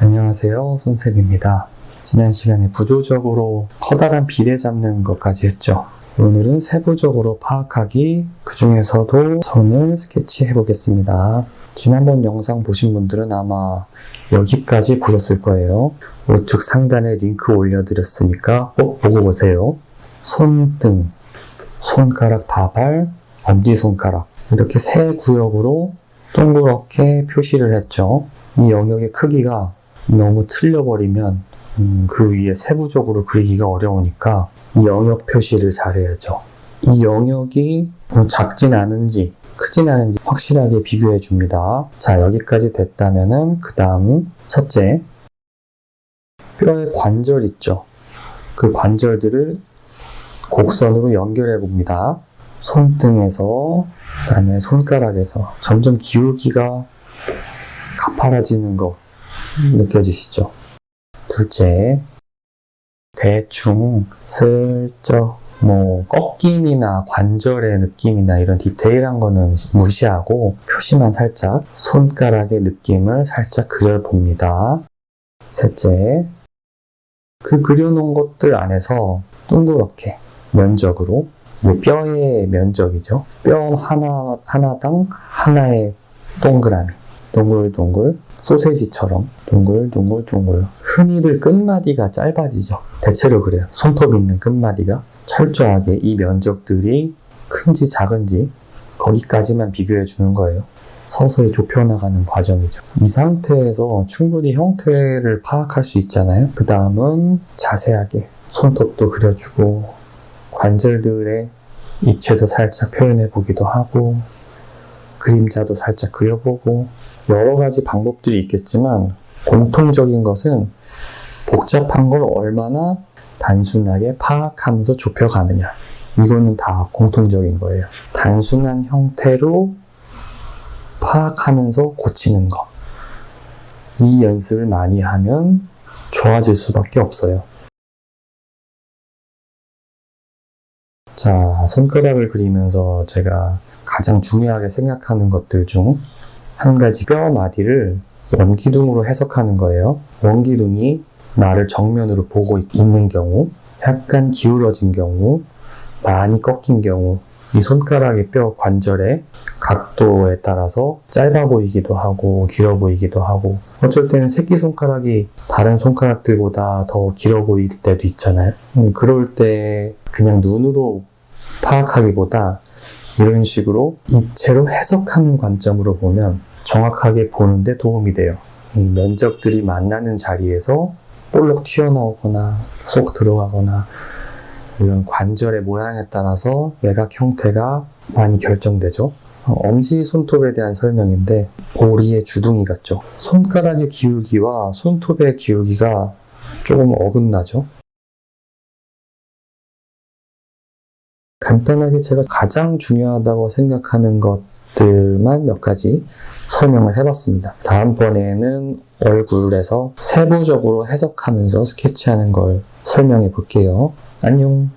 안녕하세요. 손쌤입니다. 지난 시간에 구조적으로 커다란 비례 잡는 것까지 했죠. 오늘은 세부적으로 파악하기, 그 중에서도 손을 스케치해 보겠습니다. 지난번 영상 보신 분들은 아마 여기까지 보셨을 거예요. 우측 상단에 링크 올려드렸으니까 꼭 보고 보세요. 손등, 손가락 다발, 엄지손가락 이렇게 세 구역으로 동그랗게 표시를 했죠. 이 영역의 크기가 너무 틀려버리면 음, 그 위에 세부적으로 그리기가 어려우니까 이 영역 표시를 잘해야죠. 이 영역이 좀 작진 않은지 크진 않은지 확실하게 비교해 줍니다. 자 여기까지 됐다면은 그 다음 첫째 뼈의 관절 있죠. 그 관절들을 곡선으로 연결해 봅니다. 손등에서 그다음에 손가락에서 점점 기울기가 가파라지는 거 느껴지시죠? 둘째, 대충 슬쩍 뭐 꺾임이나 관절의 느낌이나 이런 디테일한 거는 무시하고 표시만 살짝 손가락의 느낌을 살짝 그려봅니다. 셋째, 그 그려놓은 것들 안에서 둥그렇게 면적으로 이 뼈의 면적이죠. 뼈 하나 하나당 하나의 동그라미, 둥글둥글 소세지처럼 둥글둥글둥글. 흔히들 끝마디가 짧아지죠. 대체로 그래요. 손톱 있는 끝마디가 철저하게 이 면적들이 큰지 작은지 거기까지만 비교해 주는 거예요. 서서히 좁혀나가는 과정이죠. 이 상태에서 충분히 형태를 파악할 수 있잖아요. 그 다음은 자세하게 손톱도 그려주고 관절들의 입체도 살짝 표현해 보기도 하고 그림자도 살짝 그려보고 여러 가지 방법들이 있겠지만 공통적인 것은 복잡한 걸 얼마나 단순하게 파악하면서 좁혀가느냐. 이거는 다 공통적인 거예요. 단순한 형태로 파악하면서 고치는 거. 이 연습을 많이 하면 좋아질 수밖에 없어요. 자, 손가락을 그리면서 제가 가장 중요하게 생각하는 것들 중 한 가지 뼈 마디를 원기둥으로 해석하는 거예요. 원기둥이 나를 정면으로 보고 있는 경우, 약간 기울어진 경우, 많이 꺾인 경우, 이 손가락의 뼈 관절의 각도에 따라서 짧아 보이기도 하고 길어 보이기도 하고 어쩔 때는 새끼 손가락이 다른 손가락들보다 더 길어 보일 때도 있잖아요. 음, 그럴 때 그냥 눈으로 파악하기보다 이런 식으로 입체로 해석하는 관점으로 보면 정확하게 보는데 도움이 돼요. 이 면적들이 만나는 자리에서 볼록 튀어나오거나 쏙 들어가거나 이런 관절의 모양에 따라서 외곽 형태가 많이 결정되죠. 어, 엄지 손톱에 대한 설명인데 오리의 주둥이 같죠. 손가락의 기울기와 손톱의 기울기가 조금 어긋나죠. 간단하게 제가 가장 중요하다고 생각하는 것들만 몇 가지 설명을 해봤습니다. 다음번에는 얼굴에서 세부적으로 해석하면서 스케치하는 걸 설명해 볼게요. 안녕.